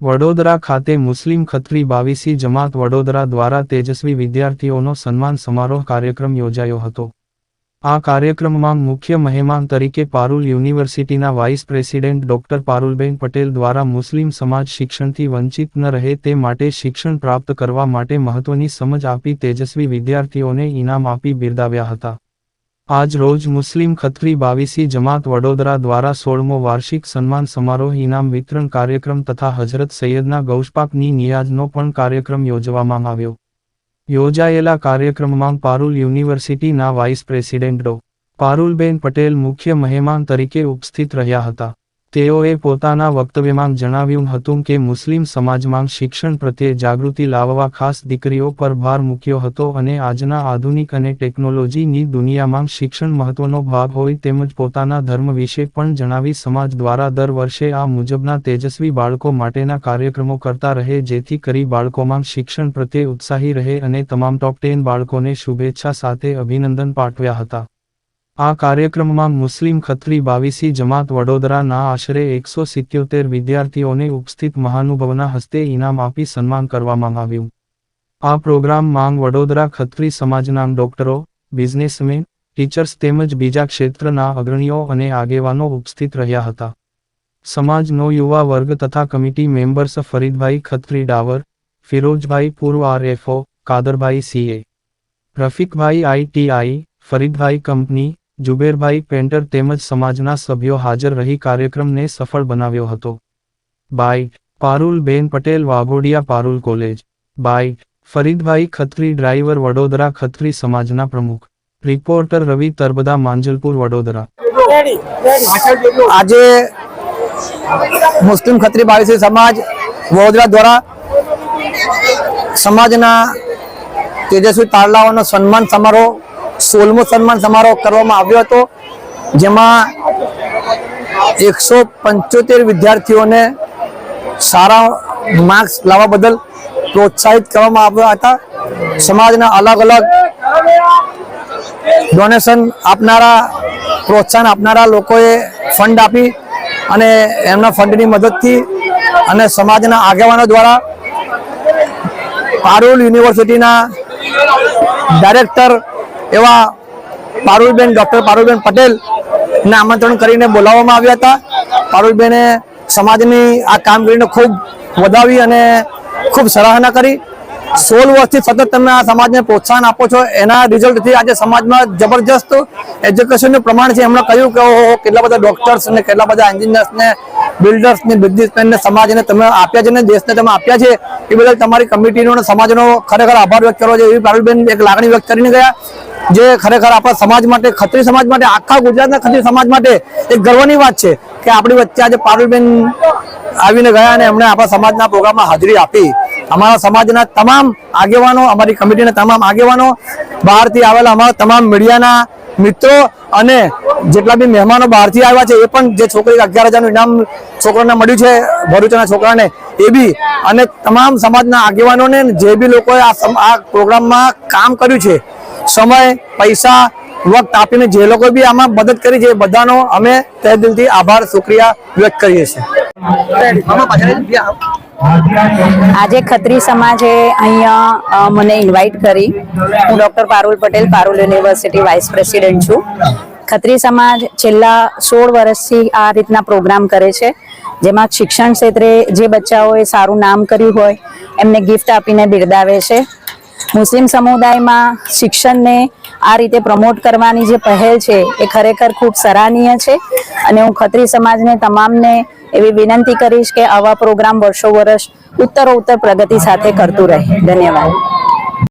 વડોદરા ખાતે મુસ્લિમ ખત્રી બાવીસી જમાત વડોદરા દ્વારા તેજસ્વી વિદ્યાર્થીઓનો સન્માન સમારોહ કાર્યક્રમ યોજાયો હતો. આ કાર્યક્રમમાં મુખ્ય મહેમાન તરીકે પારુલ યુનિવર્સિટીના vice president doctor Parulben Patel દ્વારા મુસ્લિમ સમાજ શિક્ષણથી વંચિત ન રહે તે માટે શિક્ષણ પ્રાપ્ત કરવા માટે મહત્વની સમજ આપી તેજસ્વી વિદ્યાર્થીઓને ઇનામ આપી બિરદાવ્યા હતા. આજ રોજ મુસ્લિમ ખત્રી બાવીસી જમાત વડોદરા દ્વારા સોળમો વાર્ષિક સન્માન સમારોહ ઇનામ વિતરણ કાર્યક્રમ તથા હજરત સૈયદના ગૌશપાકની નિયાજનો પણ કાર્યક્રમ યોજવામાં આવ્યો. યોજાયેલા કાર્યક્રમમાં પારુલ યુનિવર્સિટીના વાઇસ પ્રેસિડેન્ટ ડો. પારુલબેન પટેલ મુખ્ય મહેમાન તરીકે ઉપસ્થિત રહ્યા હતા. તેઓએ પોતાના વક્તવ્યમાં જણાવ્યું હતું કે મુસ્લિમ સમાજમાં શિક્ષણ પ્રત્યે જાગૃતિ લાવવા ખાસ દીકરીઓ પર ભાર મૂક્યો હતો અને આજના આધુનિક અને ટેકનોલોજીની દુનિયામાં શિક્ષણ મહત્વનો ભાગ હોય તેમજ પોતાના ધર્મ વિશે પણ જણાવી સમાજ દ્વારા દર વર્ષે આ મુજબના તેજસ્વી બાળકો માટેના કાર્યક્રમો કરતા રહે જેથી કરી બાળકોમાં શિક્ષણ પ્રત્યે ઉત્સાહી રહે અને તમામ ટોપ ટેન બાળકોને શુભેચ્છા સાથે અભિનંદન પાઠવ્યા હતા. આ કાર્યક્રમમાં મુસ્લિમ ખત્રી બાવીસી જમાત વડોદરાના આશરે એકસો સિત્યોતેર વિદ્યાર્થીઓને ઉપસ્થિત મહાનુભવના હસ્તે ઇનામ આપી સન્માન કરવામાં આવ્યું. આ પ્રોગ્રામ માંગ વડોદરા ખત્રી સમાજના ડોક્ટરો, બિઝનેસમેન, ટીચર્સ તેમજ બીજા ક્ષેત્રના અગ્રણીઓ અને આગેવાનો ઉપસ્થિત રહ્યા હતા. સમાજનો યુવા વર્ગ તથા committee members Faridbhai Khatri driver, Firojbhai પૂર્વ RFO, Kadarbhai CA, Rafiqbhai ITI, Faridbhai company Jubairbhai painter તેમજ સમાજના સભ્યો હાજર રહી કાર્યક્રમને સફળ બનાવ્યો હતો. By Parulben Patel Waghodia Parul college. By Faridbhai Khatri driver Vadodara Khatri સમાજના પ્રમુખ. રિપોર્ટર રવિ તરબદા માંજલપુર વડોદરા. આજે મુસ્લિમ ખત્રી બાવીસી સમાજ વડોદરા દ્વારા સમાજના તેજસ્વી તારલાઓનો સન્માન સમારોહ સોળમો સન્માન સમારોહ કરવામાં આવ્યો હતો, જેમાં એકસો પંચોતેર વિદ્યાર્થીઓને સારા માર્ક્સ લાવવા બદલ પ્રોત્સાહિત કરવામાં આવ્યા હતા. સમાજના અલગ અલગ ડોનેશન આપનારા, પ્રોત્સાહન આપનારા લોકોએ ફંડ આપી અને એમના ફંડની મદદથી અને સમાજના આગેવાનો દ્વારા પારુલ યુનિવર્સિટીના ડાયરેક્ટર એવા પારુલબેન, ડૉક્ટર પારુલબેન પટેલને આમંત્રણ કરીને બોલાવવામાં આવ્યા હતા. પારુલબેને સમાજની આ કામગીરીને ખૂબ વધાવી અને ખૂબ સરાહના કરી. સોળ વર્ષથી સતત તમે આ સમાજને પ્રોત્સાહન આપો છો. એના રિઝલ્ટથી આજે સમાજમાં જબરજસ્ત એજ્યુકેશનનું પ્રમાણ છે. એમણે કહ્યું કે ઓહો, કેટલા બધા ડોક્ટર્સ ને કેટલા બધા એન્જિનિયર્સ ને બિલ્ડર્સ સમાજને તમે આપ્યા છે ને દેશને તમે આપ્યા છે. એ બદલ તમારી કમિટીનો અને સમાજનો ખરેખર આભાર વ્યક્ત કરવો છે એવી પારુલબેન એક લાગણી વ્યક્ત કરીને ગયા. જે ખરેખર આપણા સમાજ માટે, ખત્રી સમાજ માટે, આખા ગુજરાતના ખત્રી સમાજ માટે એક ગર્વની વાત છે કે આપણી વચ્ચે આજે પારુલબેન આવીને ગયા અને એમણે આપણા સમાજના પ્રોગ્રામમાં હાજરી આપી. અમારા સમાજના તમામ આગેવાનો, અમારી કમિટીના તમામ આગેવાનો બહારથી આવેલા, અમારા તમામ મીડિયાના મિત્રો અને જેટલા બી મહેમાનો બહારથી આવ્યા છે, એ પણ જે છોકરી અગિયાર હજારનું ઇનામ છોકરાને મળ્યું છે, ભરૂચના છોકરાને, એ બી અને તમામ સમાજના આગેવાનોને જે બી લોકોએ આ પ્રોગ્રામમાં કામ કર્યું છે સમય, પૈસા, વખત આપીને જે લોકો બી આમાં મદદ કરી છે બધાનો અમે તહે દિલથી આભાર, શુક્રિયા વ્યક્ત કરીએ છીએ. આજે ખત્રી સમાજે અહીંયા મને ઇન્વાઇટ કરી. હું doctor Parul Patel, Parul university vice president છું. ખત્રી સમાજ છેલ્લા સોળ વર્ષથી આ રીતના પ્રોગ્રામ કરે છે, જેમાં શિક્ષણ ક્ષેત્રે જે બચ્ચાઓએ સારું નામ કર્યું હોય, એમને ગિફ્ટ આપીને બિરદાવે છે. મુસ્લિમ સમુદાયમાં શિક્ષણને આ રીતે પ્રમોટ કરવાની જે પહેલ છે એ ખરેખર ખૂબ સરાહનીય છે. અને હું ખત્રી સમાજને તમામને એવી વિનંતી કરીશ કે આવા પ્રોગ્રામ વર્ષો વર્ષ ઉત્તરો ઉત્તર પ્રગતિ સાથે કરતું રહે. ધન્યવાદ.